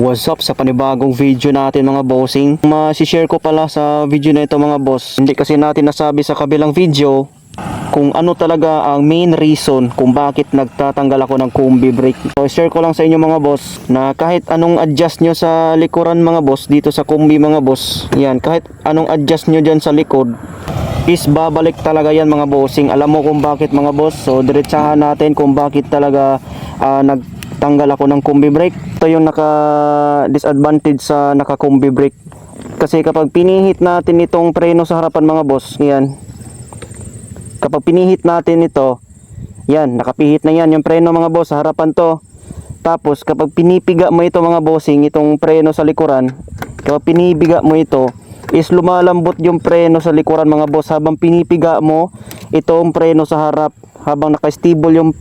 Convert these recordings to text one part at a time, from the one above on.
What's up sa panibagong video natin mga bossing? Masishare ko pala sa video na ito mga boss. Hindi kasi natin nasabi sa kabilang video kung ano talaga ang main reason kung bakit nagtatanggal ako ng combi brake. So share ko lang sa inyo mga boss na kahit anong adjust nyo sa likuran mga boss dito sa combi mga boss. Yan kahit anong adjust nyo dyan sa likod is babalik talaga yan mga bossing. Alam mo kung bakit mga boss. So diretsahan natin kung bakit talaga ah, nagtanggal ako ng combi brake. Ito yung naka disadvantage sa naka combi brake. Kasi kapag pinihit natin itong preno sa harapan mga boss, yan. Kapag pinihit natin ito, yan, nakapihit na yan yung preno mga boss sa harapan to. Tapos kapag pinipiga mo ito mga bossing, itong preno sa likuran, kapag pinipiga mo ito, is lumalambot yung preno sa likuran mga boss habang pinipiga mo itong preno sa harap habang naka-stable yung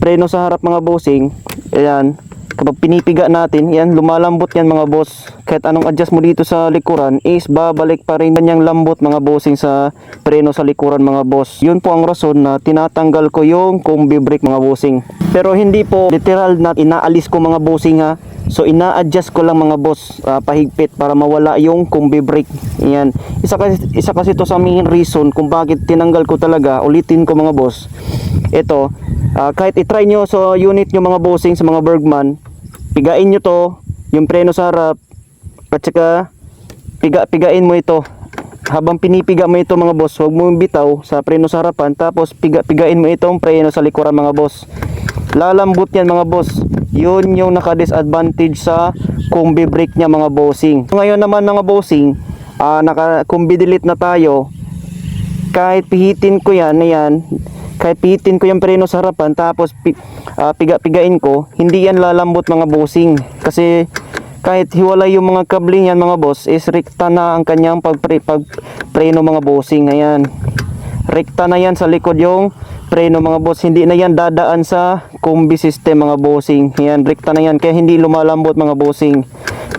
preno sa harap mga bossing ayan kapag pinipiga natin yan lumalambot yan mga boss kahit anong adjust mo dito sa likuran is babalik pa rin kanyang lambot mga bossing sa preno sa likuran mga boss yun po ang rason na tinatanggal ko yung combi brake mga bossing pero hindi po literal na inaalis ko mga bossing ha So ina-adjust ko lang mga boss ah, pahigpit para mawala yung combi brake. Yan. Isa kasi isa kasi to sa main reason kung bakit tinanggal ko talaga. Ulitin ko mga boss. Ito, ah, kahit i-try nyo sa unit nyo mga bossing sa mga Bergman, pigain nyo to, yung preno sa harap, at saka piga, pigain mo ito. Habang pinipiga mo ito mga boss, huwag mo bitaw sa preno sa harapan, tapos piga, pigain mo itong preno sa likuran mga boss. Lalambot yan mga boss. Yun yung naka-disadvantage sa combi brake niya mga bossing. Ngayon naman mga bossing, ah naka combi delete na tayo. Kahit pihitin ko yan, yan, kahit pihitin ko yung preno sa harapan tapos pi, ah, piga-pigain ko, hindi yan lalambot mga bossing. Kasi kahit hiwalay yung mga kabling yan mga boss, is rekta na ang kanyang pagpre, pagpreno mga bossing. Ayan. Rekta na yan sa likod yung preno mga boss. Hindi na yan dadaan sa combi system mga bossing. Yan, rekta na yan. Kaya hindi lumalambot mga bossing.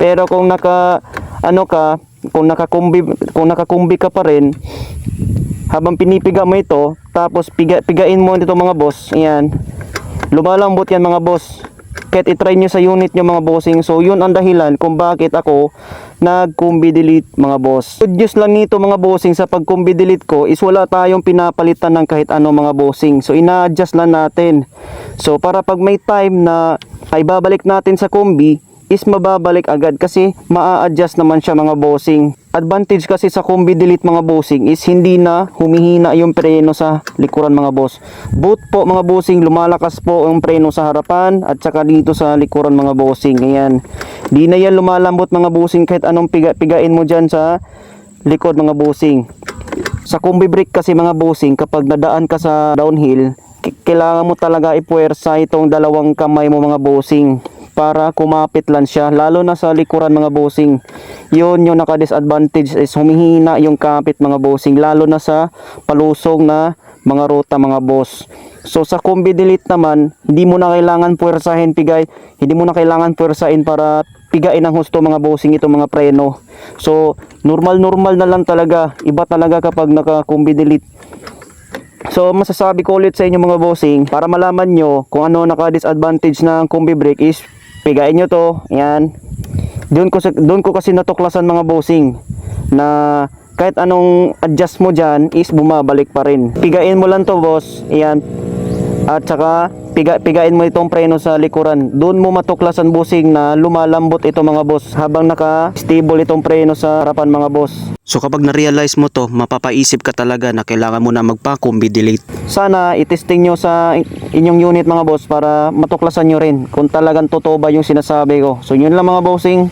Pero kung naka, ano ka, kung nakakumbi, kung nakakumbi ka pa rin, habang pinipiga mo ito, tapos piga, pigain mo nito mga boss, yan, lumalambot yan mga boss. Kahit itry nyo sa unit nyo mga bossing. So yun ang dahilan kung bakit ako nag-combi delete mga boss. Good news lang nito mga bossing sa pag-combi delete ko is wala tayong pinapalitan ng kahit ano mga bossing. So ina-adjust lang natin. So para pag may time na ay babalik natin sa combi is mababalik agad kasi maa-adjust naman siya mga bossing. Advantage kasi sa combi delete mga bossing is hindi na humihina yung preno sa likuran mga boss. Both po mga bossing lumalakas po yung preno sa harapan at saka dito sa likuran mga bossing. Ayan. Di na yan lumalambot mga bossing kahit anong piga pigain mo dyan sa likod mga bossing. Sa combi brake kasi mga bossing kapag nadaan ka sa downhill kailangan mo talaga ipuwersa itong dalawang kamay mo mga bossing para kumapit lang siya lalo na sa likuran mga bossing. Yun yung naka disadvantage is humihina yung kapit mga bossing lalo na sa palusong na mga ruta mga boss. So sa combi delete naman hindi mo na kailangan puwersahin pigay. Hindi mo na kailangan puwersahin para pigain ang husto mga bossing itong mga preno. So normal normal na lang talaga. Iba talaga kapag naka combi delete. So masasabi ko ulit sa inyo mga bossing para malaman nyo kung ano naka-disadvantage ng combi brake is pigain nyo to. Yan. Doon ko, doon ko kasi natuklasan mga bossing na kahit anong adjust mo dyan is bumabalik pa rin. Pigain mo lang to boss. Yan. At saka piga, pigain mo itong preno sa likuran. Doon mo matuklasan bossing na lumalambot ito mga boss habang naka-stable itong preno sa harapan mga boss. So kapag na-realize mo to, mapapaisip ka talaga na kailangan mo na magpa-combi delete. Sana itesting nyo sa in- inyong unit mga boss para matuklasan nyo rin kung talagang totoo ba yung sinasabi ko. So yun lang mga bossing.